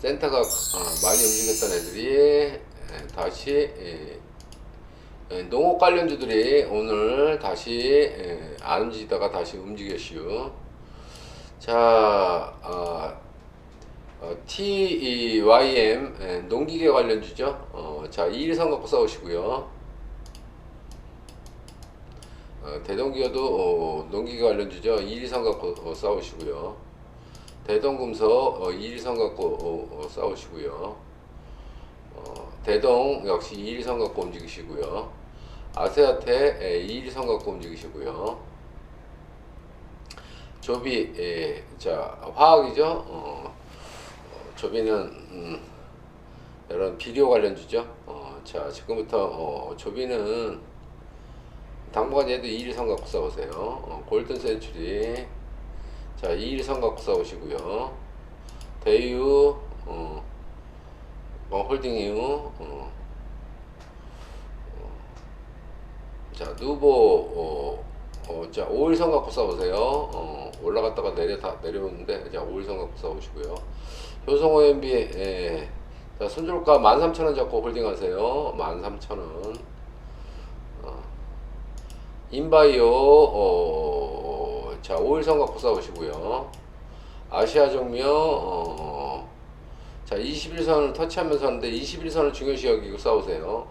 센터가 어, 많이 움직였던 애들이 에, 다시 에, 에, 농업 관련주들이 오늘 다시 에, 안 움직이다가 다시 움직였슈. 자, 아, 어, TYM 에, 농기계 관련주죠. 어, 자, 이일선 갖고 싸우시고요. 어, 대동기어도 어, 농기계 관련주죠. 이일선 갖고 어, 싸우시고요. 대동금속 어, 이일선 갖고 어, 어, 싸우시고요. 어, 대동 역시 이일선 갖고 움직이시고요. 아세아테 에, 이일선 갖고 움직이시고요. 조비 에, 자 화학이죠. 어, 어, 조비는 음, 이런 비료 관련주죠. 어, 자 지금부터 어, 조비는 당분간 얘도 2일선 갖고 싸우세요. 어, 골든 센츄리. 자, 2일선 갖고 싸우시고요. 대유, 어, 어, 홀딩유, 어, 어, 자, 누보, 어, 어, 자, 5일선 갖고 싸우세요. 어, 올라갔다가 내려, 다 내려오는데, 자, 5일선 갖고 싸우시고요. 효성 OMB, 예. 자, 순줄가 13,000원 잡고 홀딩 하세요. 13,000원. 인바이오 어, 자 5일선 갖고 싸우시고요. 아시아 종묘 어, 자 21선을 터치하면서 하는데 21선을 중요시 여기고 싸우세요.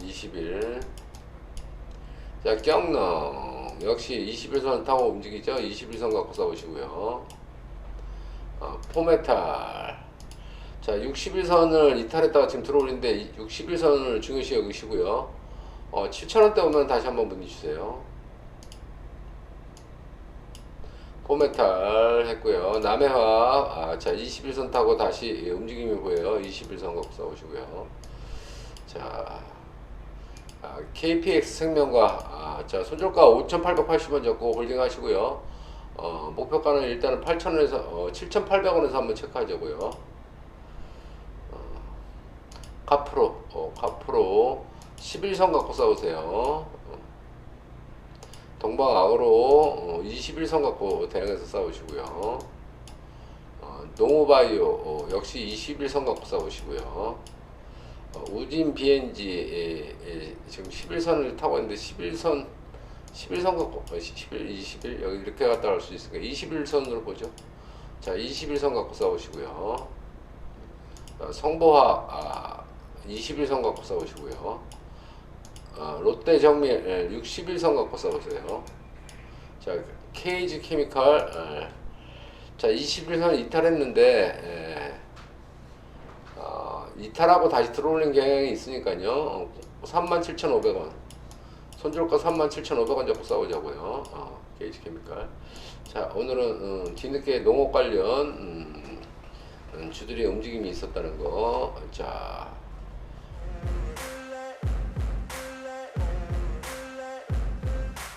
20일. 자 경능 역시 21선 타고 움직이죠? 21선 갖고 싸우시고요. 어, 포메탈. 자 61선을 이탈했다가 지금 들어올리는데 61선을 중요시 여기시고요. 어, 7,000원대 오면 다시 한번 문의 주세요. 포메탈 했고요. 남해화 아, 자 21선 타고 다시 예, 움직임이 보여요. 21선 갖고 싸우시고요. 자 아, KPX 생명과 아, 자 손절가 5,880원 잡고 홀딩 하시고요. 어, 목표가는 일단은 8,000원에서 어, 7,800원에서 한번 체크하자고요. 어, 카프로 어, 카프로 11선 갖고 싸우세요. 어. 동방악으로 21선 갖고 대응해서 싸우시고요. 어, 농오바이오 어, 역시 21선 갖고 싸우시고요. 어, 우진 BNG 에, 에, 지금 11선을 타고 있는데 11선 11선 갖고 어, 11, 21 여기 이렇게 갔다 갈 수 있으니까 21선으로 보죠. 자 21선 갖고 싸우시고요. 어, 성보화 아, 21선 갖고 싸우시고요. 어, 롯데 정밀 예, 61선 갖고 써보세요. 자, 케이지 케미칼 예. 자 21선 이탈했는데 예. 어, 이탈하고 다시 들어올린 경향이 있으니까요. 어, 37,500원 손절가 37,500원 잡고 싸우자고요. 어, 케이지 케미칼 자 오늘은 음, 뒤늦게 농업 관련 음, 음, 주들의 움직임이 있었다는 거. 자